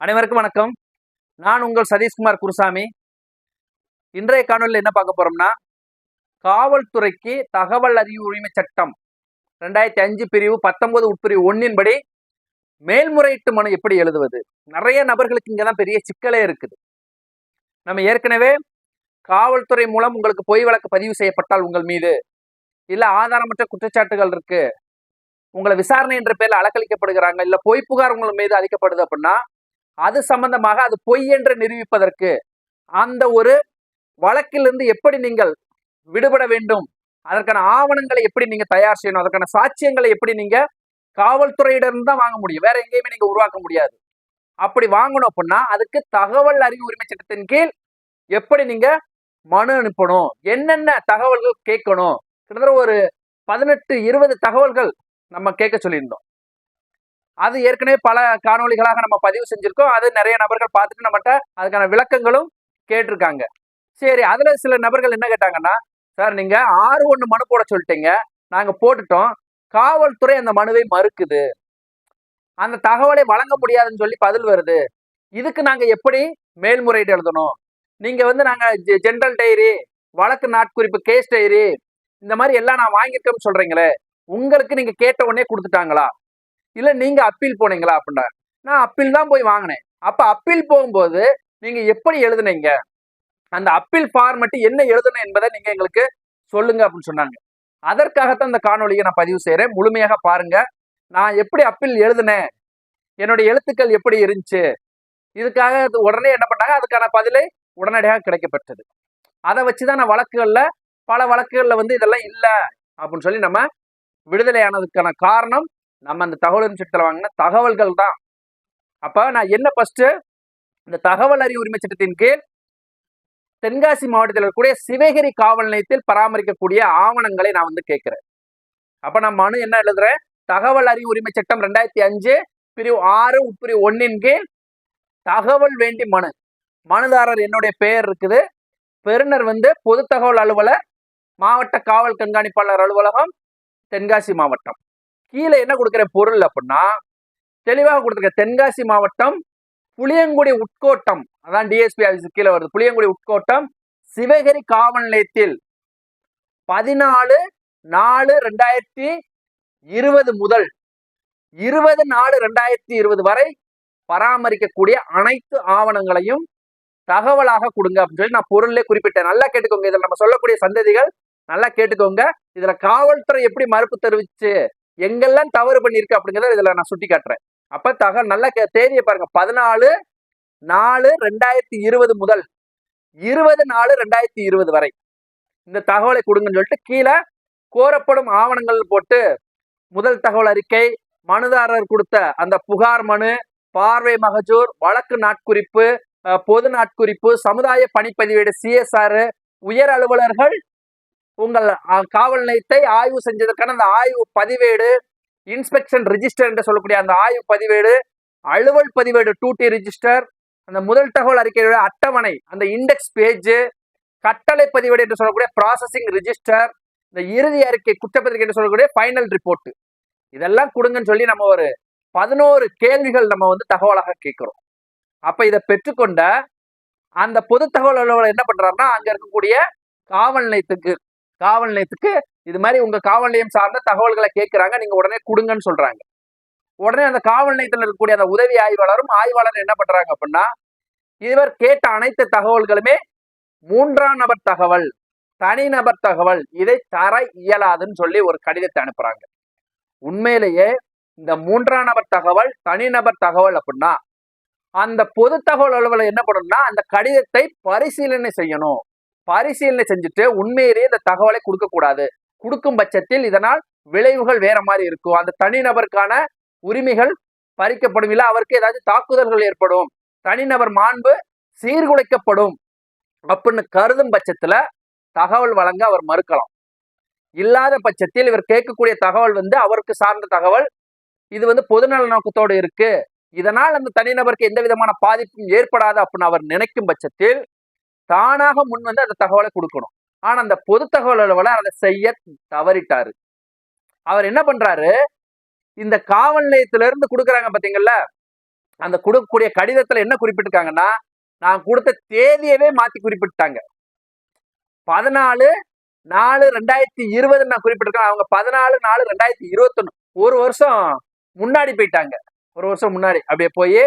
அனைவருக்கும் வணக்கம். நான் உங்கள் சதீஷ்குமார் குருசாமி. இன்றைய காணொலியில் என்ன பார்க்க போறோம்னா காவல்துறைக்கு தகவல் அறிவு உரிமை சட்டம் ரெண்டாயிரத்தி அஞ்சு பிரிவு பத்தொன்பது உட்பிரிவு ஒன்னின்படி மேல்முறையீட்டு மனு எப்படி எழுதுவது? நிறைய நபர்களுக்கு இங்கே தான் பெரிய சிக்கலே இருக்குது. நம்ம ஏற்கனவே காவல்துறை மூலம் உங்களுக்கு பொய் வழக்கு பதிவு செய்யப்பட்டால் உங்கள் மீது இல்லை ஆதாரமற்ற குற்றச்சாட்டுகள் இருக்கு உங்களை விசாரணை என்ற பேரில் அலக்களிக்கப்படுகிறாங்க இல்லை பொய் புகார் உங்கள் மீது அளிக்கப்படுது அப்படின்னா அது சம்பந்தமாக அது பொய் என்று நிரூபிப்பதற்கு அந்த ஒரு வழக்கிலிருந்து எப்படி நீங்கள் விடுபட வேண்டும் அதற்கான ஆவணங்களை எப்படி நீங்க தயார் செய்யணும் அதற்கான சாட்சியங்களை எப்படி நீங்க காவல்துறையிடம் தான் வாங்க முடியும்? வேற எங்கேயுமே நீங்க உருவாக்க முடியாது. அப்படி வாங்கணும் அப்படின்னா அதுக்கு தகவல் அறிவு உரிமை சட்டத்தின் கீழ் எப்படி நீங்க மனு அனுப்பணும்? என்னென்ன தகவல்கள் கேட்கணும்? கிட்டத்தட்ட ஒரு பதினெட்டு இருபது தகவல்கள் நம்ம கேட்க சொல்லியிருந்தோம். அது ஏற்கனவே பல காணொலிகளாக நம்ம பதிவு செஞ்சுருக்கோம். அது நிறைய நபர்கள் பார்த்துட்டு நம்மகிட்ட அதுக்கான விளக்கங்களும் கேட்டிருக்காங்க. சரி அதில் சில நபர்கள் என்ன கேட்டாங்கன்னா சார் நீங்கள் ஆறு ஒன்று மனு போட சொல்லிட்டீங்க. நாங்கள் போட்டுட்டோம். காவல்துறை அந்த மனுவை மறுக்குது. அந்த தகவலை வழங்க முடியாதுன்னு சொல்லி பதில் வருது. இதுக்கு நாங்கள் எப்படி மேல்முறையீடு எழுதணும்? நீங்கள் வந்து நாங்கள் ஜென்ரல் டைரி வழக்கு நாட்குறிப்பு கேஸ் டைரி இந்த மாதிரி எல்லாம் நான் வாங்கியிருக்கேன்னு சொல்கிறீங்களே உங்களுக்கு நீங்கள் கேட்ட உடனே கொடுத்துட்டாங்களா? இல்ல நீங்க அப்பீல் போனீங்களா அப்படின்னா நான் அப்பீல் தான் போய் வாங்கினேன். அப்ப அப்பீல் போகும்போது நீங்க எப்படி எழுதுனீங்க? அந்த அப்பீல் ஃபார்மெட்டு என்ன எழுதணும் என்பதை நீங்க எங்களுக்கு சொல்லுங்க அப்படின்னு சொன்னாங்க. அதற்காகத்தான் இந்த காணொலியை நான் பதிவு செய்யறேன் முழுமையாக பாருங்க. நான் எப்படி அப்பீல் எழுதினேன்? என்னுடைய எழுத்துக்கள் எப்படி இருந்துச்சு? இதுக்காக உடனே என்ன பண்ணாங்க? அதுக்கான பதிலை உடனடியாக கிடைக்கப்பட்டது அதை வச்சுதான் நான் வழக்குகள்ல பல வழக்குகள்ல வந்து இதெல்லாம் இல்லை அப்படின்னு சொல்லி நம்ம விடுதலையானதுக்கான காரணம் நம்ம அந்த தகவல் சட்டத்தில் வாங்கின தகவல்கள் தான். அப்ப நான் என்ன ஃபஸ்ட்டு இந்த தகவல் அறிவு உரிமை சட்டத்தின் கீழ் தென்காசி மாவட்டத்தில் இருக்கக்கூடிய சிவகிரி காவல் நிலையத்தில் பராமரிக்கக்கூடிய ஆவணங்களை நான் வந்து கேட்குறேன். அப்ப நான் மனு என்ன எழுதுறேன்? தகவல் அறிவு உரிமை சட்டம் ரெண்டாயிரத்தி அஞ்சு பிரிவு ஆறு உட்பிரிவு ஒன்னின் கீழ் தகவல் வேண்டி மனு. மனுதாரர் என்னுடைய பெயர் இருக்குது. பெறுநர் வந்து பொது தகவல் அலுவலர் மாவட்ட காவல் கண்காணிப்பாளர் அலுவலகம் தென்காசி மாவட்டம். கீழே என்ன கொடுக்குற பொருள் அப்படின்னா தெளிவாக கொடுத்துருக்க தென்காசி மாவட்டம் புளியங்குடி உட்கோட்டம். அதான் டிஎஸ்பி ஆஃபீஸ் கீழே வருது. புளியங்குடி உட்கோட்டம் சிவகிரி காவல் நிலையத்தில் பதினாலு நாலு ரெண்டாயிரத்தி இருபது முதல் இருபது நாலு ரெண்டாயிரத்தி இருபது வரை பராமரிக்கக்கூடிய அனைத்து ஆவணங்களையும் தகவலாக கொடுங்க அப்படின்னு சொல்லி நான் பொருளே குறிப்பிட்டேன். நல்லா கேட்டுக்கோங்க. இதில் நம்ம சொல்லக்கூடிய சந்ததிகள் நல்லா கேட்டுக்கோங்க. இதுல காவல்துறை எப்படி மறுப்பு தெரிவிச்சு எங்கெல்லாம் தவறு பண்ணியிருக்கு அப்படிங்கிறத இதுல நான் சுட்டி காட்டுறேன் அப்ப தகவல் நல்லா தேதியை பாருங்க. பதினாலு நாலு ரெண்டாயிரத்தி இருபது முதல் இருபது நாலு ரெண்டாயிரத்தி இருபது வரை. இந்த தகவலை கொடுங்கன்னு சொல்லிட்டு கீழே கோரப்படும் ஆவணங்கள் போட்டு முதல் தகவல் அறிக்கை மனுதாரர் கொடுத்த அந்த புகார் மனு பார்வை மகஜூர் வழக்கு நாட்குறிப்பு பொது நாட்குறிப்பு சமுதாய பணிப்பதிவேடு சிஎஸ்ஆர் உயர் அலுவலர்கள் உங்கள் காவல் நிலையத்தை ஆய்வு செஞ்சதற்கான அந்த ஆய்வு பதிவேடு இன்ஸ்பெக்ஷன் ரிஜிஸ்டர் என்று சொல்லக்கூடிய அந்த ஆய்வு பதிவேடு அலுவல் பதிவேடு டூட்டி ரிஜிஸ்டர் அந்த முதல் தகவல் அறிக்கையோட அட்டவணை அந்த இண்டெக்ஸ் பேஜ் கட்டளை பதிவேடு என்று சொல்லக்கூடிய ப்ராசஸிங் ரிஜிஸ்டர் இந்த இறுதி அறிக்கை குற்றப்பத்திரிகை என்று சொல்லக்கூடிய ஃபைனல் ரிப்போர்ட். இதெல்லாம் கொடுங்கன்னு சொல்லி நம்ம ஒரு பதினோரு கேள்விகள் நம்ம வந்து தகவலாக கேட்கிறோம். அப்ப இதை பெற்றுக்கொண்ட அந்த பொது தகவல் அலுவலர் என்ன பண்றாருன்னா அங்க இருக்கக்கூடிய காவல் நிலையத்துக்கு காவல் நிலையத்துக்கு இது மாதிரி உங்க காவல் நிலையம் சார்ந்த தகவல்களை கேட்கிறாங்க. நீங்க உடனே கொடுங்கன்னு சொல்றாங்க. உடனே அந்த காவல் நிலையத்தில் இருக்கக்கூடிய அந்த உதவி ஆய்வாளரும் ஆய்வாளர் என்ன பண்றாங்க அப்படின்னா இவர் கேட்ட அனைத்து தகவல்களுமே மூன்றாம் நபர் தகவல் தனிநபர் தகவல் இதை தர இயலாதுன்னு சொல்லி ஒரு கடிதத்தை அனுப்புறாங்க. உண்மையிலேயே இந்த மூன்றாம் நபர் தகவல் தனிநபர் தகவல் அப்படின்னா அந்த பொது தகவல் அலுவலர் என்ன பண்ணணும்னா அந்த கடிதத்தை பரிசீலனை செய்யணும். பரிசீலனை செஞ்சுட்டு உண்மையிலேயே இந்த தகவலை கொடுக்க கூடாது கொடுக்கும் பட்சத்தில் இதனால் விளைவுகள் வேற மாதிரி இருக்கும். அந்த தனிநபருக்கான உரிமைகள் பறிக்கப்படும். இல்லை அவருக்கு ஏதாச்சும் தாக்குதல்கள் ஏற்படும். தனிநபர் மாண்பு சீர்குலைக்கப்படும் அப்படின்னு கருதும் பட்சத்துல தகவல் வழங்க அவர் மறுக்கலாம். இல்லாத பட்சத்தில் இவர் கேட்கக்கூடிய தகவல் வந்து அவருக்கு சார்ந்த தகவல். இது வந்து பொதுநல நோக்கத்தோடு இருக்கு. இதனால் அந்த தனிநபருக்கு எந்த விதமான பாதிப்பும் ஏற்படாது அப்படின்னு அவர் நினைக்கும் பட்சத்தில் தானாக முன் வந்து அந்த தகவலை கொடுக்கணும். ஆனா அந்த பொது தகவல் அதை செய்ய தவறிட்டாரு. அவர் என்ன பண்றாரு? இந்த காவல் நிலையத்துல இருந்து கொடுக்குறாங்க பாத்தீங்கல்ல? அந்த கொடுக்கக்கூடிய கடிதத்துல என்ன குறிப்பிட்டிருக்காங்கன்னா நான் கொடுத்த தேதியவே மாத்தி குறிப்பிட்டாங்க. பதினாலு நாலு ரெண்டாயிரத்தி இருபது நான் குறிப்பிட்டிருக்கேன். அவங்க பதினாலு நாலு ரெண்டாயிரத்தி இருபத்தொன்னு. ஒரு வருஷம் முன்னாடி போயிட்டாங்க. ஒரு வருஷம் முன்னாடி. அப்படியே போய்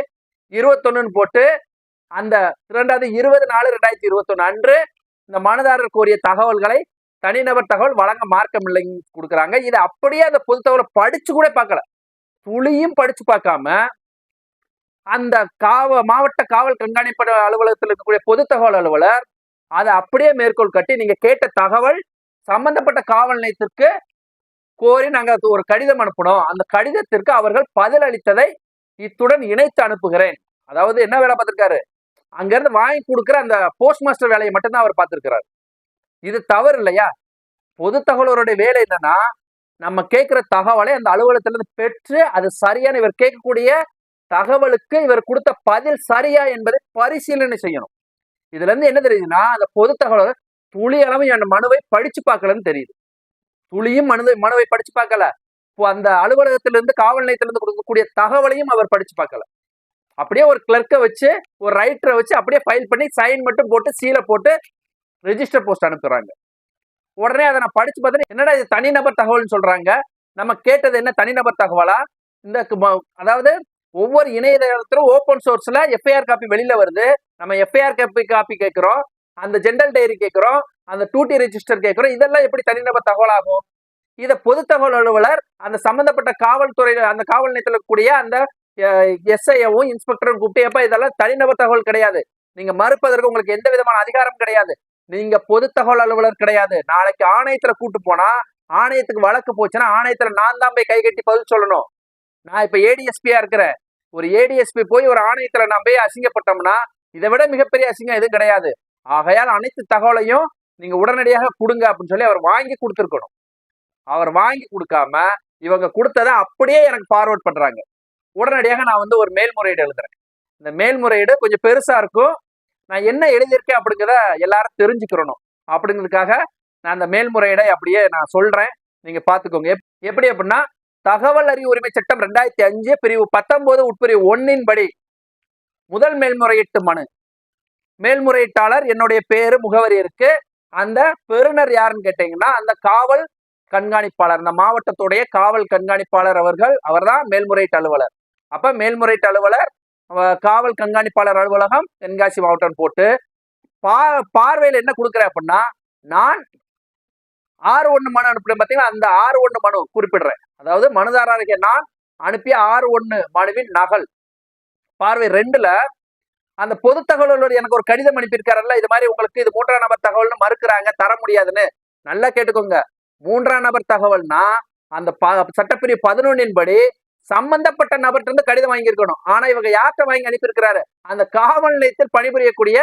இருபத்தொன்னுன்னு போட்டு அந்த இரண்டாவது இருபது நாலு ரெண்டாயிரத்தி இருபத்தொன்னு அன்று இந்த மனுதாரர் கோரிய தகவல்களை தனிநபர் தகவல் வழங்க மார்க்கமில்லைன்னு கொடுக்குறாங்க. இதை அப்படியே அந்த பொது தகவலை படிச்சு கூட பார்க்கல. துளியும் படிச்சு பார்க்காம அந்த காவ மாவட்ட காவல் கண்காணிப்பு அலுவலகத்தில் இருக்கக்கூடிய பொது தகவல் அலுவலர் அதை அப்படியே மேற்கோள் கட்டி நீங்க கேட்ட தகவல் சம்பந்தப்பட்ட காவல் நிலையத்திற்கு கோரி நாங்கள் அது ஒரு கடிதம் அனுப்பணும் அந்த கடிதத்திற்கு அவர்கள் பதில் அளித்ததை இத்துடன் இணைத்து அனுப்புகிறேன். அதாவது என்ன வேலை பார்த்திருக்காரு? அங்க இருந்து வாங்கி கொடுக்குற அந்த போஸ்ட் மாஸ்டர் வேலையை மட்டும்தான் அவர் பார்த்துருக்கிறார். இது தவறு இல்லையா? பொது தகவலருடைய வேலை என்னன்னா நம்ம கேட்கிற தகவலை அந்த அலுவலகத்திலிருந்து பெற்று அது சரியான இவர் கேட்கக்கூடிய தகவலுக்கு இவர் கொடுத்த பதில் சரியா என்பதை பரிசீலனை செய்யணும். இதுல இருந்து என்ன தெரியுதுன்னா அந்த பொது தகவல் துளி அளவு என் மனுவை படிச்சு பார்க்கலன்னு தெரியுது. துளியும் மனு மனுவை படிச்சு பார்க்கல. இப்போ அந்த அலுவலகத்திலிருந்து காவல் நிலையத்திலிருந்து கொடுக்கக்கூடிய தகவலையும் அவர் படிச்சு பார்க்கல. அப்படியே ஒரு கிளர்க்கை வச்சு ஒரு ரைட்டரை வச்சு அப்படியே ஃபைல் பண்ணி சைன் மட்டும் போட்டு சீலை போட்டு ரெஜிஸ்டர் போஸ்ட் அனுப்புறாங்க. உடனே அதை நான் படிச்சு பார்த்தேன் என்னடா இது தனிநபர் தகவல்னு சொல்றாங்க? நம்ம கேட்டது என்ன தனிநபர் தகவலா? இந்த அதாவது ஒவ்வொரு இணையதளத்திலும் ஓப்பன் சோர்ஸ்ல எஃப்ஐஆர் காப்பி வெளியில வருது. நம்ம எஃப்ஐஆர் காப்பி காப்பி கேட்குறோம். அந்த ஜென்ரல் டைரி கேட்குறோம். அந்த டூட்டி ரெஜிஸ்டர் கேட்குறோம். இதெல்லாம் எப்படி தனிநபர் தகவல் ஆகும் இதை பொது தகவல் அலுவலர் அந்த சம்பந்தப்பட்ட காவல்துறையில் அந்த காவல் நிலையத்தில் கூடிய அந்த எஸ்ஐயவும் இன்ஸ்பெக்டரும் கூப்பிட்டு எப்ப இதெல்லாம் தனிநபர் தகவல் கிடையாது. நீங்க மறுப்பதற்கு உங்களுக்கு எந்த விதமான அதிகாரம் கிடையாது. நீங்க பொது தகவல் அலுவலர் கிடையாது. நாளைக்கு ஆணையத்துல கூட்டு போனா ஆணையத்துக்கு வழக்கு போச்சுன்னா ஆணையத்துல நான் தான் போய் கை கட்டி பதில் சொல்லணும். நான் இப்ப ஏடிஎஸ்பியா இருக்கிறேன். ஒரு ஏடிஎஸ்பி போய் ஒரு ஆணையத்துல நான் போய் அசிங்கப்பட்டோம்னா இதை விட மிகப்பெரிய அசிங்கம் எதுவும் கிடையாது. ஆகையால் அனைத்து தகவலையும் நீங்க உடனடியாக கொடுங்க அப்படின்னு சொல்லி அவர் வாங்கி கொடுத்துருக்கணும். அவர் வாங்கி கொடுக்காம இவங்க கொடுத்ததை அப்படியே எனக்கு ஃபார்வர்ட் பண்றாங்க. உடனடியாக நான் வந்து ஒரு மேல்முறையீடு எழுதுறேன். இந்த மேல்முறையீடு கொஞ்சம் பெருசா இருக்கும். நான் என்ன எழுதியிருக்கேன் அப்படிங்கிறத எல்லாரும் தெரிஞ்சுக்கிறணும். அப்படிங்கிறதுக்காக நான் அந்த மேல்முறையீடை அப்படியே நான் சொல்றேன். நீங்க பாத்துக்கோங்க எப்- எப்படி அப்படின்னா தகவல் அறிவு உரிமை சட்டம் ரெண்டாயிரத்தி அஞ்சு பிரிவு பத்தொன்பது உட்பிரிவு ஒன்னின் படி முதல் மேல்முறையீட்டு மனு. மேல்முறையீட்டாளர் என்னுடைய பேரு முகவரி இருக்கு. அந்த பெறுநர் யாருன்னு கேட்டீங்கன்னா அந்த காவல் கண்காணிப்பாளர் அந்த மாவட்டத்துடைய காவல் கண்காணிப்பாளர் அவர்கள் அவர்தான் மேல்முறையீட்டு அலுவலர். அப்போ மேல்முறையீட்டு அலுவலர் காவல் கண்காணிப்பாளர் அலுவலகம் தென்காசி மாவட்டம் போட்டு பா பார்வையில் என்ன கொடுக்குறேன் அப்படின்னா நான் ஆறு ஒன்று மனு அனுப்பினேன் பார்த்தீங்கன்னா அந்த ஆறு ஒன்று மனு குறிப்பிடுறேன். அதாவது மனுதாரருக்கு நான் அனுப்பிய ஆறு ஒன்று மனுவின் நகல். பார்வை ரெண்டுல அந்த பொது தகவல்கள் எனக்கு ஒரு கடிதம் அனுப்பியிருக்காருல்ல இது மாதிரி உங்களுக்கு இது மூன்றாம் நபர் தகவல்னு மறுக்கிறாங்க தர முடியாதுன்னு. நல்லா கேட்டுக்கோங்க. மூன்றாம் நபர் தகவல்னா அந்த ப- சட்டப்பிரிவு பதினொன்னின் படி சம்பந்தப்பட்ட நபர்கிட்ட இருந்து கடிதம் வாங்கியிருக்கணும். ஆனா இவங்க யார்கிட்ட வாங்கி அனுப்பியிருக்கிறாரு? அந்த காவல் நிலையத்தில் பணிபுரியக்கூடிய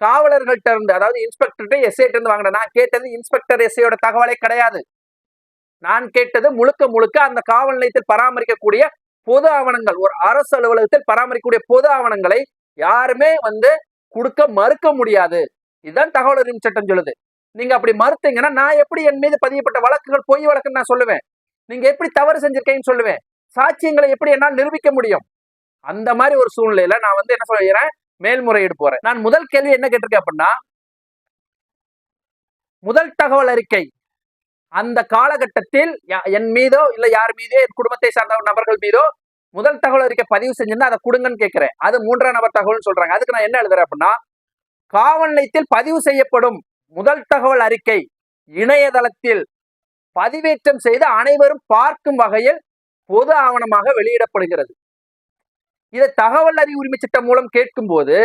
காவலர்கள்ட்ட இருந்து அதாவது இன்ஸ்பெக்டர்கிட்ட எஸ்ஐட்ட இருந்து வாங்கின நான் கேட்டது இன்ஸ்பெக்டர் எஸ்ஐயோட தகவலே கிடையாது. நான் கேட்டது முழுக்க முழுக்க அந்த காவல் நிலையத்தில் பராமரிக்கக்கூடிய பொது ஆவணங்கள் ஒரு அரசு அலுவலகத்தில் பராமரிக்கக்கூடிய பொது ஆவணங்களை யாருமே வந்து கொடுக்க மறுக்க முடியாது. இதுதான் தகவல் உரிமை சட்டம் சொல்லுது. நீங்க அப்படி மறுத்தீங்கன்னா நான் எப்படி என் மீது பதியப்பட்ட வழக்குகள் பொய் வழக்குன்னு நான் சொல்லுவேன். நீங்க எப்படி தவறு செஞ்சிருக்கீங்கன்னு சொல்லுவேன். சாட்சியங்களை எப்படி என்னால் நிரூபிக்க முடியும்? அந்த மாதிரி ஒரு சூழ்நிலையில நான் வந்து என்ன சொல்கிறேன் மேல்முறையீடு போறேன். நான் முதல் கேள்வி என்ன கேட்டிருக்கேன் அப்படின்னா முதல் தகவல் அறிக்கை. அந்த காலகட்டத்தில் என் மீதோ இல்ல யார் மீதோ என் குடும்பத்தை சார்ந்த நபர்கள் மீதோ முதல் தகவல் அறிக்கை பதிவு செஞ்சிருந்தா அதை கொடுங்கன்னு கேட்கிறேன். அது மூன்றாம் நபர் தகவல்னு சொல்றாங்க. அதுக்கு நான் என்ன எழுதுறேன் அப்படின்னா காவல் நிலையத்தில் பதிவு செய்யப்படும் முதல் தகவல் அறிக்கை இணையதளத்தில் பதிவேற்றம் செய்து அனைவரும் பார்க்கும் வகையில் பொது ஆவணமாக வெளியிடப்படுகிறது. இதை தகவல் அறிவு உரிமை சட்டம் மூலம் கேட்கும்போது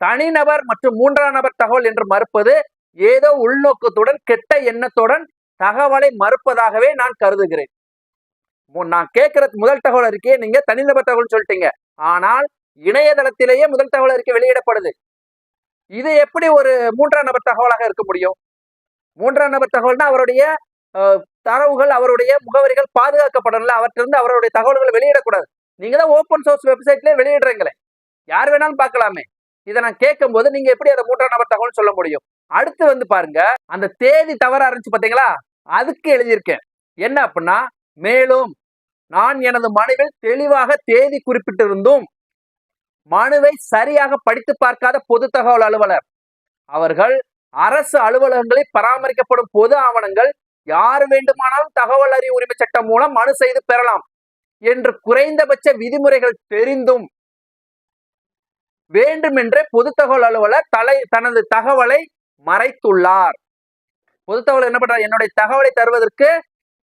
தனிநபர் மற்றும் மூன்றாம் நபர் தகவல் என்று மறுப்பது ஏதோ உள்நோக்கத்துடன் கெட்ட எண்ணத்துடன் தகவலை மறுப்பதாகவே நான் கருதுகிறேன். நான் கேட்கிற முதல் தகவல் அறிக்கையை நீங்க தனிநபர் தகவல் சொல்லிட்டீங்க. ஆனால் இணையதளத்திலேயே முதல் தகவல் அறிக்கை வெளியிடப்படுது. இது எப்படி ஒரு மூன்றாம் நபர் தகவலாக இருக்க முடியும்? மூன்றாம் நபர் தகவல்னா அவருடைய தரவுகள் அவருடைய முகவரிகள் பாதுகாக்கப்படல அவற்றிலிருந்து அவருடைய தகவல்களை வெளியிடக்கூடாது. நீங்க தான் ஓப்பன் சோர்ஸ் வெப்சைட்லேயே வெளியிடுறீங்களே. யார் வேணாலும் பார்க்கலாமே. இதை நான் கேட்கும் போது நீங்க எப்படி அதை மூன்றாம் நபர் தகவல் சொல்ல முடியும்? அடுத்து வந்து பாருங்க. அந்த தேதி தவறா இருந்துச்சு பாத்தீங்களா அதுக்கு எழுதியிருக்கேன். என்ன அப்படின்னா மேலும் நான் எனது மனுவில் தெளிவாக தேதி குறிப்பிட்டிருந்தும் மனுவை சரியாக படித்து பார்க்காத பொது தகவல் அலுவலர். அவர்கள் அரசு அலுவலகங்களில் பராமரிக்கப்படும் பொது ஆவணங்கள் யார் வேண்டுமானாலும் தகவல் அறிவு உரிமை சட்டம் மூலம் மனு செய்து பெறலாம் என்று குறைந்தபட்ச விதிமுறைகள் தெரிந்தும் வேண்டுமென்றே பொது தகவல் அலுவலர் தலை தனது தகவலை மறைத்துள்ளார். பொது தகவல் என்ன பண்றார்? என்னுடைய தகவலை தருவதற்கு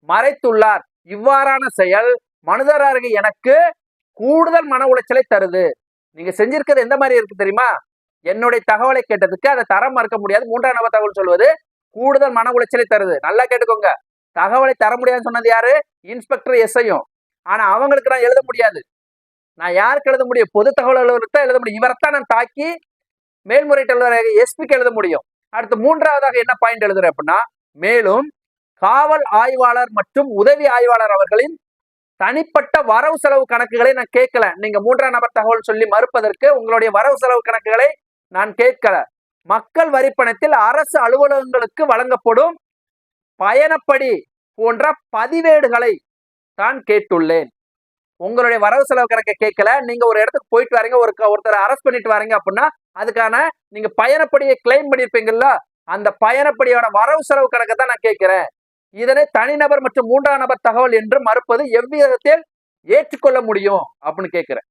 மறைத்துள்ளார். இவ்வாறான செயல் மனுதாரர்கள் எனக்கு கூடுதல் மன உளைச்சலை தருது. நீங்க செஞ்சிருக்கிறது எந்த மாதிரி இருக்கு தெரியுமா? என்னுடைய தகவலை கேட்டதுக்கு அதை தரம் மறுக்க முடியாது. மூன்றாம் நபர் தகவல் சொல்வது கூடுதல் மன உளைச்சலை தருது. நல்லா கேட்டுக்கோங்க. தகவலை தர முடியாதுன்னு சொன்னது யாரு? இன்ஸ்பெக்டர் எஸ்ஐயும் ஆனா அவங்களுக்கு நான் எழுத முடியாது. நான் யாருக்கு எழுத முடியும்? பொது தகவல் அலுவலகத்தை எழுத முடியும். இவரைத்தான் நான் தாக்கி மேல்முறையீட்டு எஸ்பிக்கு எழுத முடியும். அடுத்து மூன்றாவதாக என்ன பாயிண்ட் எழுதுறேன் அப்படின்னா மேலும் காவல் ஆய்வாளர் மற்றும் உதவி ஆய்வாளர் அவர்களின் தனிப்பட்ட வரவு செலவு கணக்குகளை நான் கேட்கல. நீங்க மூன்றாம் நபர் தகவல் சொல்லி மறுப்பதற்கு உங்களுடைய வரவு செலவு கணக்குகளை நான் கேட்கல. மக்கள் வரிப்பணத்தில் அரசு அலுவலகங்களுக்கு வழங்கப்படும் பயணப்படி போன்ற பதிவேடுகளை தான் கேட்டுள்ளேன். உங்களுடைய வரவு செலவு கணக்கை கேட்கல. நீங்க ஒரு இடத்துக்கு போயிட்டு வரீங்க ஒரு ஒருத்தரை அரெஸ்ட் பண்ணிட்டு வரீங்க அப்படின்னா அதுக்கான நீங்க பயணப்படியை கிளைம் பண்ணியிருப்பீங்கல்ல அந்த பயணப்படியோட வரவு செலவு கணக்கை தான் நான் கேட்கிறேன். இதனை தனிநபர் மற்றும் மூன்றாம் நபர் தகவல் என்று மறுப்பது எவ்விதத்தில் ஏற்றுக்கொள்ள முடியும் அப்படின்னு கேட்கிறேன்.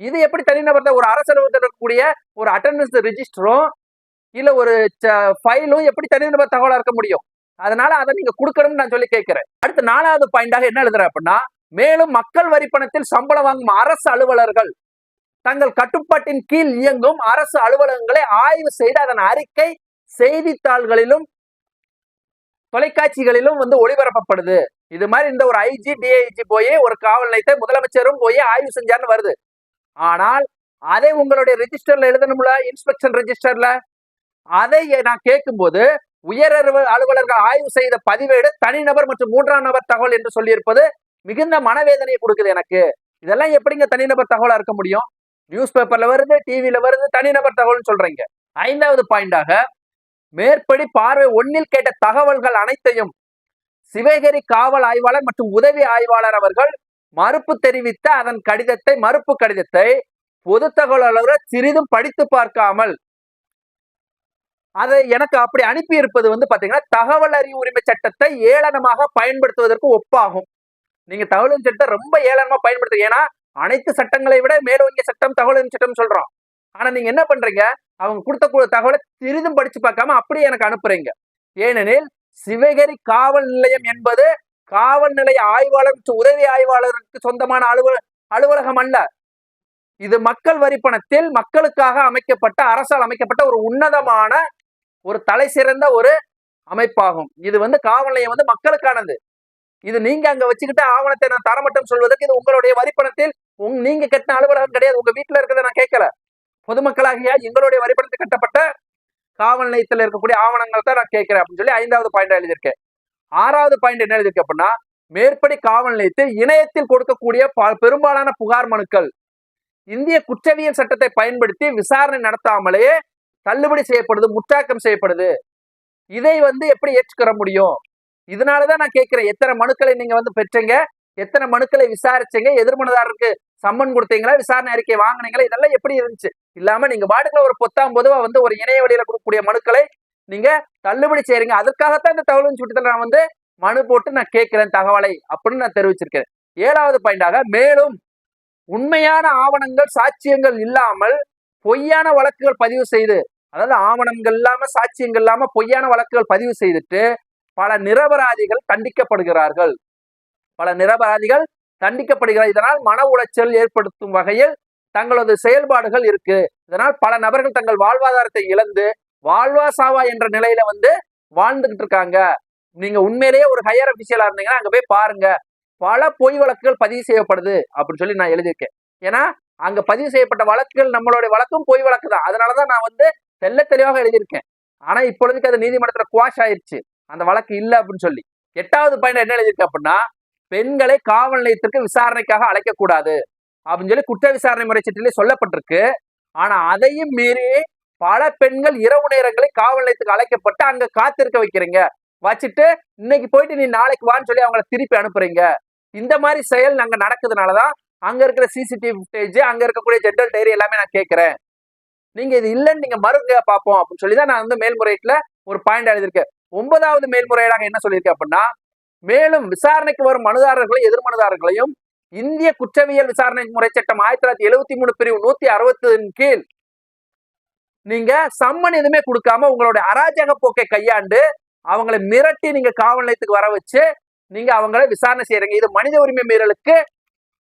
இது எப்படி தனிநபர் தான் ஒரு அரசு அலுவலகத்தில் இருக்கக்கூடிய ஒரு அட்டண்டன்ஸ் ரிஜிஸ்டரும் இல்ல ஒரு ஃபைலும் எப்படி தனிநபர் தகவலா இருக்க முடியும்? அதனால அதை நீங்க கொடுக்கணும்னு நான் சொல்லி கேட்கிறேன். அடுத்து நாலாவது பாயிண்டாக என்ன எழுதுறேன் அப்படின்னா மேலும் மக்கள் வரி பணத்தில் சம்பளம் வாங்கும் அரசு அலுவலர்கள் தங்கள் கட்டுப்பாட்டின் கீழ் இயங்கும் அரசு அலுவலகங்களை ஆய்வு செய்து அதன் அறிக்கை செய்தித்தாள்களிலும் தொலைக்காட்சிகளிலும் வந்து ஒளிபரப்பப்படுது. இது மாதிரி இந்த ஒரு ஐஜி டிஐஜி போய் ஒரு காவல் நிலையத்தை முதலமைச்சரும் போய் ஆய்வு செஞ்சார்னு வருது. ஆனால் அதே உங்களுடைய ரெஜிஸ்டர்ல எழுதணும்ல இன்ஸ்பெக்ஷன் ரெஜிஸ்டர்ல அதை நான் கேட்கும்போது உயர் அலுவலர்கள் ஆய்வு செய்த பதிவேடு தனிநபர் மற்றும் மூன்றாம் நபர் தகவல் என்று சொல்லியிருப்பது மிகுந்த மனவேதனையை கொடுக்குது எனக்கு. இதெல்லாம் எப்படிங்க தனிநபர் தகவலா இருக்க முடியும்? நியூஸ் பேப்பர்ல வருது டிவியில வருது தனிநபர் தகவல்னு சொல்றீங்க. ஐந்தாவது பாயிண்டாக மேற்படி பார்வை ஒன்னில் கேட்ட தகவல்கள் அனைத்தையும் சிவகிரி காவல் ஆய்வாளர் மற்றும் உதவி ஆய்வாளர் அவர்கள் மறுப்பு தெரிவித்த அதன் கடிதத்தை மறுப்பு கடிதத்தை பொது தகவல் சிறிதும் படித்து பார்க்காமல் அதை எனக்கு அப்படி அனுப்பி இருப்பது வந்து பாத்தீங்கன்னா தகவல் அறிவு உரிமை சட்டத்தை ஏளனமாக பயன்படுத்துவதற்கு ஒப்பாகும். நீங்க தகவல் சட்டத்தை ரொம்ப ஏளனமா பயன்படுத்துறீங்க ஏன்னா அனைத்து சட்டங்களை விட மேலோங்கிய சட்டம் தகவல் சட்டம் சொல்றோம். ஆனா நீங்க என்ன பண்றீங்க? அவங்க கொடுத்த தகவலை சிறிதும் படிச்சு பார்க்காம அப்படியே எனக்கு அனுப்புறீங்க. ஏனெனில் சிவகிரி காவல் நிலையம் என்பது காவல் நிலைய ஆய்வாளர் உதவி ஆய்வாளருக்கு சொந்தமான அலுவல அலுவலகம் அல்ல. இது மக்கள் வரி பணத்தில் மக்களுக்காக அமைக்கப்பட்ட அரசால் அமைக்கப்பட்ட ஒரு உன்னதமான ஒரு தலை சிறந்த ஒரு அமைப்பாகும். இது வந்து காவல் நிலையம் வந்து மக்களுக்கானது. இது நீங்க அங்க வச்சுக்கிட்ட ஆவணத்தை நான் தரமட்டம் சொல்வதற்கு இது உங்களுடைய வரிப்பணத்தில் உங் நீங்க கட்டின அலுவலகம் கிடையாது. உங்க வீட்டுல இருக்கிறத நான் கேட்கல. பொதுமக்களாகிய எங்களுடைய வரிப்பணத்தில் கட்டப்பட்ட காவல் நிலையத்தில் இருக்கக்கூடிய ஆவணங்கள் தான் நான் கேட்கிறேன் அப்படின்னு சொல்லி ஐந்தாவது பாயிண்ட் எழுதியிருக்கேன். ஆறாவது பாயிண்ட் என்ன எழுதிருக்கு அப்படின்னா மேற்படி காவல் நிலையத்தில் இணையத்தில் கொடுக்கக்கூடிய பெரும்பாலான புகார் மனுக்கள் இந்திய குற்றவியல் சட்டத்தை பயன்படுத்தி விசாரணை நடத்தாமலே தள்ளுபடி செய்யப்படுது முற்றாக்கம் செய்யப்படுது. இதை வந்து எப்படி ஏற்றுக்கிற முடியும்? இதனாலதான் நான் கேட்கிறேன் எத்தனை மனுக்களை நீங்க வந்து பெற்றீங்க? எத்தனை மனுக்களை விசாரிச்சீங்க? எதிர்மனதாரருக்கு சம்மன் கொடுத்தீங்களா? விசாரணை அறிக்கை வாங்கினீங்களா? இதெல்லாம் எப்படி இருந்துச்சு? இல்லாம நீங்க பாட்டுக்குள்ள ஒரு பொத்தாம் பொதுவா வந்து ஒரு இணைய வழியில கொடுக்கக்கூடிய மனுக்களை நீங்க தள்ளுபடி செய்யறீங்க. அதுக்காகத்தான் இந்த தகவல் சுட்டத்தில் நான் வந்து மனு போட்டு நான் கேட்கிறேன் தகவலை அப்படின்னு நான் தெரிவிச்சிருக்கேன் ஏழாவது பாயிண்டாக மேலும் உண்மையான ஆவணங்கள் சாட்சியங்கள் இல்லாமல் பொய்யான வழக்குகள் பதிவு செய்து அதாவது ஆவணங்கள் இல்லாம சாட்சியங்கள் இல்லாம பொய்யான வழக்குகள் பதிவு செய்துட்டு பல நிரபராதிகள் தண்டிக்கப்படுகிறார்கள். பல நிரபராதிகள் தண்டிக்கப்படுகிறார். இதனால் மன உளைச்சல் ஏற்படுத்தும் வகையில் தங்களது செயல்பாடுகள் இருக்கு. இதனால் பல நபர்கள் தங்கள் வாழ்வாதாரத்தை இழந்து வாழ்வா சாவா என்ற நிலையில வந்து வாழ்ந்துகிட்டு இருக்காங்க. நீங்க உண்மையிலேயே ஒரு ஹையர் அபிஷியலா இருந்தீங்கன்னா அங்க போய் பாருங்க. பல பொய் வழக்குகள் பதிவு செய்யப்படுது அப்படின்னு சொல்லி நான் எழுதியிருக்கேன். ஏன்னா அங்க பதிவு செய்யப்பட்ட வழக்குகள் நம்மளுடைய வழக்கும் பொய் வழக்கு தான் அதனாலதான் நான் வந்து தெல்ல தெளிவாக எழுதியிருக்கேன். ஆனா இப்பொழுதுக்கு அது நீதிமன்றத்துல குவாஷ் ஆயிடுச்சு அந்த வழக்கு இல்லை அப்படின்னு சொல்லி. எட்டாவது பாயிண்ட் என்ன எழுதியிருக்கு அப்படின்னா பெண்களை காவல் நிலையத்திற்கு விசாரணைக்காக அழைக்கக்கூடாது அப்படின்னு சொல்லி குற்ற விசாரணை முறை சட்டிலே சொல்லப்பட்டிருக்கு. ஆனா அதையும் மீறி பல பெண்கள் இரவு நேரங்களை காவல் நிலையத்துக்கு அழைக்கப்பட்டு அங்க காத்திருக்க வைக்கிறீங்க. வச்சுட்டு இன்னைக்கு போயிட்டு நீ நாளைக்கு வான்னு சொல்லி அவங்கள திருப்பி அனுப்புறீங்க. இந்த மாதிரி செயல் அங்க நடக்குதுனாலதான் அங்க இருக்கிற சிசிடிவி ஃபுட்டேஜ் அங்க இருக்கக்கூடிய ஜென்ரல் டைரி எல்லாமே நான் கேட்கிறேன். நீங்க இது இல்லைன்னு நீங்க மறுங்க பார்ப்போம் அப்படின்னு சொல்லி தான் நான் வந்து மேல்முறையீட்டுல ஒரு பாயிண்ட் எழுதியிருக்கேன். ஒன்பதாவது மேல்முறையீடாக என்ன சொல்லியிருக்கேன் அப்படின்னா மேலும் விசாரணைக்கு வரும் மனுதாரர்களையும் எதிர் மனுதாரர்களையும் இந்திய குற்றவியல் விசாரணை முறை சட்டம் ஆயிரத்தி தொள்ளாயிரத்தி எழுபத்தி மூணு பிரிவு நூத்தி அறுபத்தின் கீழ் நீங்க சம்மன் எதுவுமே கொடுக்காம உங்களுடைய அராஜக போக்கை கையாண்டு அவங்களை மிரட்டி நீங்க காவல் நிலையத்துக்கு வர வச்சு நீங்க அவங்கள விசாரணை செய்யறீங்க. இது மனித உரிமை மீறலுக்கு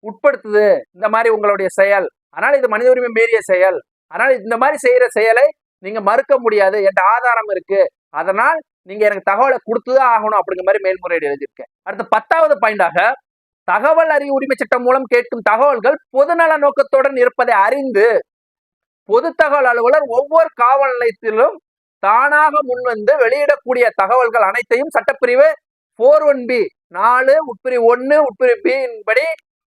உட்படுத்துது. இந்த மாதிரி உங்களுடைய செயல். அதனால இது மனித உரிமை மீறிய செயல். அதனால இந்த மாதிரி செய்யற செயலை நீங்க மறுக்க முடியாது. என்ற ஆதாரம் இருக்கு. அதனால் நீங்க எனக்கு தகவலை கொடுத்துதான் ஆகணும் அப்படிங்கிற மாதிரி மேல்முறையீடு எழுதியிருக்கேன். அடுத்த பத்தாவது பாயிண்டாக தகவல் அறிவு உரிமை சட்டம் மூலம் கேட்கும் தகவல்கள் பொதுநல நோக்கத்துடன் இருப்பதை அறிந்து பொது தகவல் அலுவலர் ஒவ்வொரு காவல் நிலையத்திலும் தானாக முன்வந்து வெளியிடக்கூடிய தகவல்கள் அனைத்தையும் சட்டப்பிரிவு போர் ஒன் பி நாலு உட்பிரிவு ஒன்னு உட்பிரிவு பி படி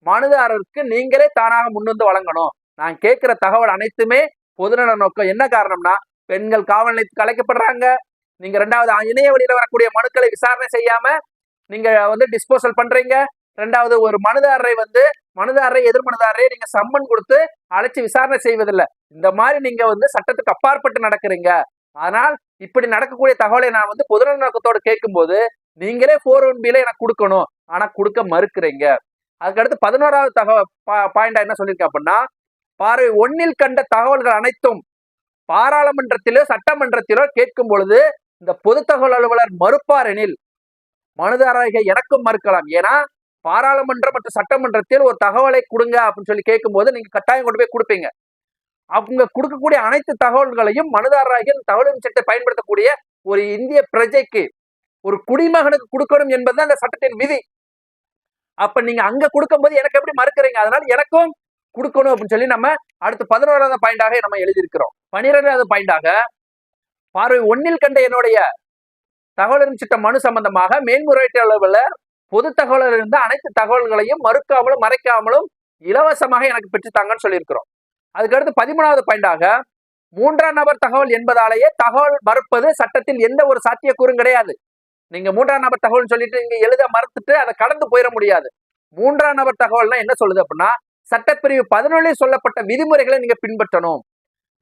மனுதாரருக்கு நீங்களே தானாக முன்வந்து வழங்கணும். நான் கேட்கிற தகவல் அனைத்துமே பொதுநல நோக்கம். என்ன காரணம்னா பெண்கள் காவல் நிலையத்துக்கு அழைக்கப்படுறாங்க. நீங்க ரெண்டாவது இணைய வழியில வரக்கூடிய மனுக்களை விசாரணை செய்யாம நீங்க வந்து டிஸ்போசல் பண்றீங்க. ரெண்டாவது ஒரு மனுதாரரை வந்து மனுதாரரை எதிர் மனுதாரரை நீங்க சம்மன் கொடுத்து அழைச்சு விசாரணை செய்வதில்லை. இந்த மாதிரி நீங்க வந்து சட்டத்துக்கு அப்பாற்பட்டு நடக்கிறீங்க. ஆனால் இப்படி நடக்கக்கூடிய தகவலை நான் வந்து பொதுநல நோக்கத்தோடு கேட்கும்போது நீங்களே போர் ஒன் பில எனக்கு கொடுக்கணும். ஆனா கொடுக்க மறுக்கிறீங்க. அதுக்கடுத்து பதினோராவது தகவல் பாயிண்டா என்ன சொல்லியிருக்கேன் அப்படின்னா பார்வை ஒன்னில் கண்ட தகவல்கள் அனைத்தும் பாராளுமன்றத்திலோ சட்டமன்றத்திலோ கேட்கும் பொழுது இந்த பொது தகவல் அலுவலர் மறுப்பார் எனில் மனுதாரர்கள் எனக்கும் மறுக்கலாம். ஏன்னா பாராளுமன்றம் மற்றும் சட்டமன்றத்தில் ஒரு தகவலை கொடுங்க அப்படின்னு சொல்லி கேட்கும்போது நீங்க கட்டாயம் கொண்டு போய் கொடுப்பீங்க. அவங்க கொடுக்கக்கூடிய அனைத்து தகவல்களையும் மனுதாரராகிய தகவல் சட்டத்தை பயன்படுத்தக்கூடிய ஒரு இந்திய பிரஜைக்கு ஒரு குடிமகனுக்கு கொடுக்கணும் என்பதுதான் அந்த சட்டத்தின் விதி. அப்ப நீங்க அங்க கொடுக்கும்போது எனக்கு எப்படி மறுக்கிறீங்க? அதனால எனக்கும் கொடுக்கணும் அப்படின்னு சொல்லி நம்ம அடுத்து பதினோராவது பாயிண்டாக நம்ம எழுதியிருக்கிறோம். பனிரெண்டாவது பாயிண்டாக பார்வை ஒன்னில் கண்ட என்னுடைய தகவல் சிட்டம் மனு சம்பந்தமாக மேல்முறையீட்டாளர் பொது தகவலில் இருந்த அனைத்து தகவல்களையும் மறுக்காமலும் மறைக்காமலும் இலவசமாக எனக்கு பெற்றுத்தாங்கன்னு சொல்லியிருக்கிறோம். அதுக்கடுத்து பதிமூணாவது பாயிண்டாக மூன்றாம் நபர் தகவல் என்பதாலேயே தகவல் மறுப்பது சட்டத்தில் எந்த ஒரு சாத்தியக்கூறும் கிடையாது. நீங்க மூன்றாம் நபர் தகவல் சொல்லிட்டு நீங்க எழுத மறுத்துட்டு அதை கடந்து போயிட முடியாது. மூன்றாம் நபர் தகவல்னா என்ன சொல்லுது அப்படின்னா சட்டப்பிரிவு பதினொன்றில் சொல்லப்பட்ட விதிமுறைகளை நீங்க பின்பற்றணும்.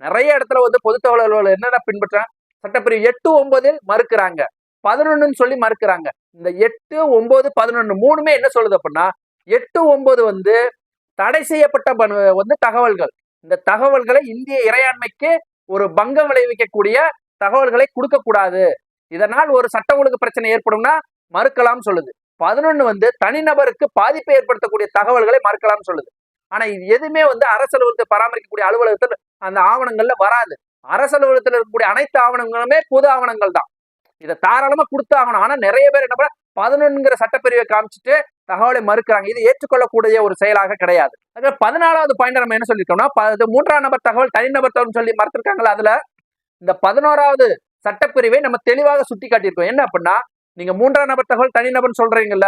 நிறைய இடத்துல வந்து பொது தகவல் அலுவலர் என்னென்ன பின்பற்ற சட்டப்பிரிவு எட்டு ஒன்பதில் மறுக்கிறாங்க. பதினொன்னுன்னு சொல்லி மறுக்கிறாங்க. இந்த எட்டு ஒன்பது பதினொன்று மூணுமே என்ன சொல்லுது அப்படின்னா எட்டு ஒன்பது வந்து தடை செய்யப்பட்ட வந்து தகவல்கள். இந்த தகவல்களை இந்திய இறையாண்மைக்கு ஒரு பங்கம் விளைவிக்கக்கூடிய தகவல்களை கொடுக்கக்கூடாது. இதனால் ஒரு சட்ட ஒழுங்கு பிரச்சனை ஏற்படும்னா மறுக்கலாம் சொல்லுது. பதினொன்று வந்து தனிநபருக்கு பாதிப்பை ஏற்படுத்தக்கூடிய தகவல்களை மறுக்கலாம் சொல்லுது. ஆனா இது எதுவுமே வந்து அரசு அலுவலகத்தை பராமரிக்கக்கூடிய அலுவலகத்தில் அந்த ஆவணங்கள்ல வராது. அரசு அலுவலகத்தில் இருக்கக்கூடிய அனைத்து ஆவணங்களுமே பொது ஆவணங்கள் தான். இதை தாராளமா கொடுத்து ஆகணும். ஆனா நிறைய பேர் என்ன பண்ண பதினொன்னுங்கிற சட்டப்பிரிவை காமிச்சிட்டு தகவலை மறுக்கிறாங்க. இது ஏற்றுக்கொள்ளக்கூடிய ஒரு செயலாக கிடையாது. அதுல பதினாலாவது பாயிண்ட் நம்ம என்ன சொல்லியிருக்கோம்னா மூன்றாம் நபர் தகவல் தனிநபர் தகவல் சொல்லி மறுத்திருக்காங்களா அதுல இந்த பதினோராவது சட்டப்பிரிவை நம்ம தெளிவாக சுட்டி காட்டியிருக்கோம் என்ன அப்படின்னா நீங்க மூன்றாம் நபர் தகவல் தனிநபர் சொல்றீங்கல்ல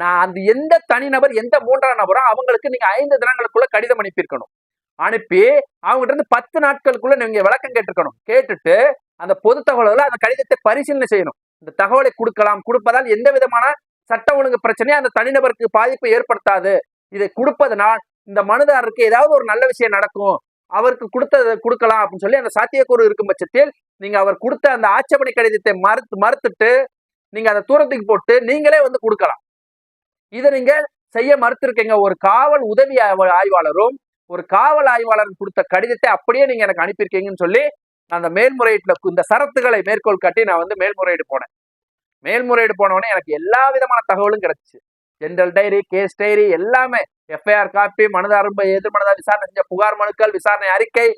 நான் அந்த எந்த தனிநபர் எந்த மூன்றாம் நபரோ அவங்களுக்கு நீங்க ஐந்து தினங்களுக்குள்ள கடிதம் அனுப்பியிருக்கணும். அனுப்பி அவங்ககிட்ட இருந்து பத்து நாட்களுக்குள்ள நீங்க விளக்கம் கேட்டிருக்கணும். கேட்டுட்டு அந்த பொது தகவல்கள் அந்த கடிதத்தை பரிசீலனை செய்யணும். இந்த தகவலை கொடுக்கலாம். கொடுப்பதால் எந்த விதமான சட்ட ஒழுங்கு பிரச்சனையும் அந்த தனிநபருக்கு பாதிப்பு ஏற்படுத்தாது. இதை கொடுப்பதனால் இந்த மனுதாரருக்கு ஏதாவது ஒரு நல்ல விஷயம் நடக்கும். அவருக்கு கொடுத்ததை கொடுக்கலாம் அப்படின்னு சொல்லி அந்த சாத்தியக்கூறு இருக்கும் பட்சத்தில் நீங்க அவர் கொடுத்த அந்த ஆட்சேபனை கடிதத்தை மறுத்து மறுத்துட்டு நீங்க அதை தூரத்துக்கு போட்டு நீங்களே வந்து கொடுக்கலாம். இதை நீங்க செய்ய மறுத்திருக்கீங்க. ஒரு காவல் உதவி ஆய்வாளரும் ஒரு காவல் ஆய்வாளர் கொடுத்த கடிதத்தை அப்படியே நீங்க எனக்கு அனுப்பியிருக்கீங்கன்னு சொல்லி நான் அந்த மேல்முறையீட்டுல இந்த சரத்துகளை மேற்கோள் காட்டி நான் வந்து மேல்முறையீடு போனேன். மேல்முறையீடு போனவொடனே எனக்கு எல்லா விதமான தகவலும் கிடைச்சிச்சு. ஜென்ரல் டைரி கேஸ் டைரி எல்லாமே எஃப்ஐஆர் காப்பி மனுதாரம் எதிர் மனுதார விசாரணை செஞ்ச புகார் மனுக்கள் விசாரணை அறிக்கை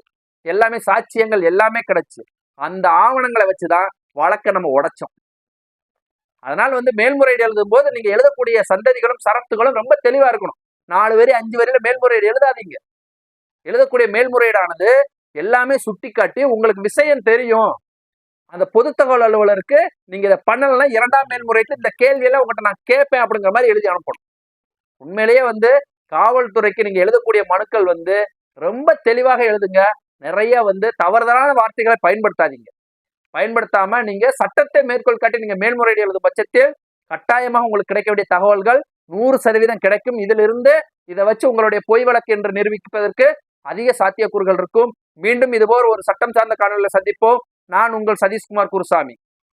எல்லாமே சாட்சியங்கள் எல்லாமே கிடைச்சு. அந்த ஆவணங்களை வச்சுதான் வழக்கை நம்ம உடைச்சோம். அதனால் வந்து மேல்முறையீடு எழுதும் போது நீங்கள் எழுதக்கூடிய சந்ததிகளும் சரத்துகளும் ரொம்ப தெளிவாக இருக்கணும். நாலு வரி அஞ்சு வரியில மேல்முறையீடு எழுதாதீங்க. எழுதக்கூடிய மேல்முறையீடானது எல்லாமே சுட்டிக்காட்டி உங்களுக்கு விஷயம் தெரியும். அந்த பொது தகவல் அலுவலருக்கு நீங்கள் இதை பண்ணலைன்னா இரண்டாம் மேல்முறையீட்டு இந்த கேள்வியெல்லாம் உங்கள்கிட்ட நான் கேட்பேன் அப்படிங்கிற மாதிரி எழுதி அனுப்பணும். உண்மையிலேயே வந்து காவல்துறைக்கு நீங்கள் எழுதக்கூடிய மனுக்கள் வந்து ரொம்ப தெளிவாக எழுதுங்க. நிறைய வந்து தவறுதலான வார்த்தைகளை பயன்படுத்தாதீங்க. பயன்படுத்தாம நீங்க சட்டத்தை மேற்கோள் காட்டி நீங்க மேல்முறையீடு எழுதும் பட்சத்தில் கட்டாயமாக உங்களுக்கு கிடைக்க வேண்டிய தகவல்கள் நூறு சதவீதம் கிடைக்கும். இதிலிருந்து இதை வச்சு உங்களுடைய பொய் வழக்கு என்று நிரூபிப்பதற்கு அதிக சாத்தியக்கூறுகள் இருக்கும். மீண்டும் இதுபோல் ஒரு சட்டம் சார்ந்த காணொலியில் சந்திப்போம். நான் உங்கள் சதீஷ்குமார் குருசாமி.